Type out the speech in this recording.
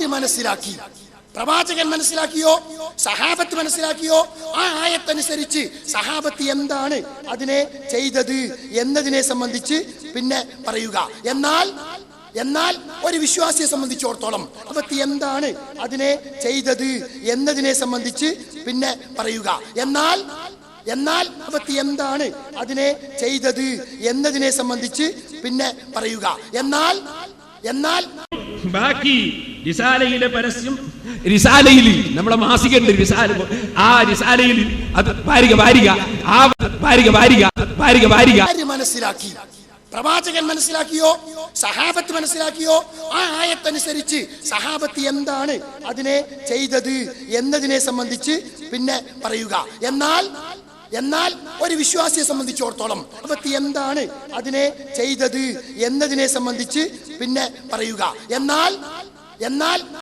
ആര് മനസ്സിലാക്കി. പ്രവാചകൻ മനസ്സിലാക്കിയോ? സഹാബത്ത് മനസ്സിലാക്കിയോ? ആ ആയത്തനുസരിച്ച് സഹാബത്ത് എന്താണ് അതിനെ ചെയ്തത് എന്നതിനെ സംബന്ധിച്ച് പിന്നെ പറയുക. എന്നാൽ എന്നാൽ ഒരു വിശ്വാസിയെ സംബന്ധിച്ചിടത്തോളം അബത്തി എന്താണ് അതിനെ ചെയ്തത് എന്നതിനെ സംബന്ധിച്ച് പിന്നെ പറയുക. എന്നാൽ എന്നാൽ അബത്തി എന്താണ് അതിനെ ചെയ്തത് എന്നതിനെ സംബന്ധിച്ച് പിന്നെ പറയുക. എന്നാൽ എന്നാൽ ബാക്കി റിസാലയിലെ പരസ്യം. റിസാലയിൽ നമ്മളെ മാസികണ്ട് റിസാല ആ റിസാലയിൽ അത് വാരിക വാരിക ആ വാരിക വാരിക വാരിക വാരിക മനസ്സിലാക്കി? പ്രവാചകൻ മനസ്സിലാക്കിയോ? സഹാബത്ത് മനസ്സിലാക്കിയോ? ആ ആയത്തനുസരിച്ച് സഹാബത്ത് എന്താണ് അതിനെ ചെയ്തത് എന്നതിനെ സംബന്ധിച്ച് പിന്നെ പറയുക. എന്നാൽ എന്നാൽ ഒരു വിശ്വാസിയെ സംബന്ധിച്ചിടത്തോളം അബത്തി എന്താണ് അതിനെ ചെയ്തത് എന്നതിനെ സംബന്ധിച്ച് പിന്നെ പറയുക. എന്നാൽ എന്നാൽ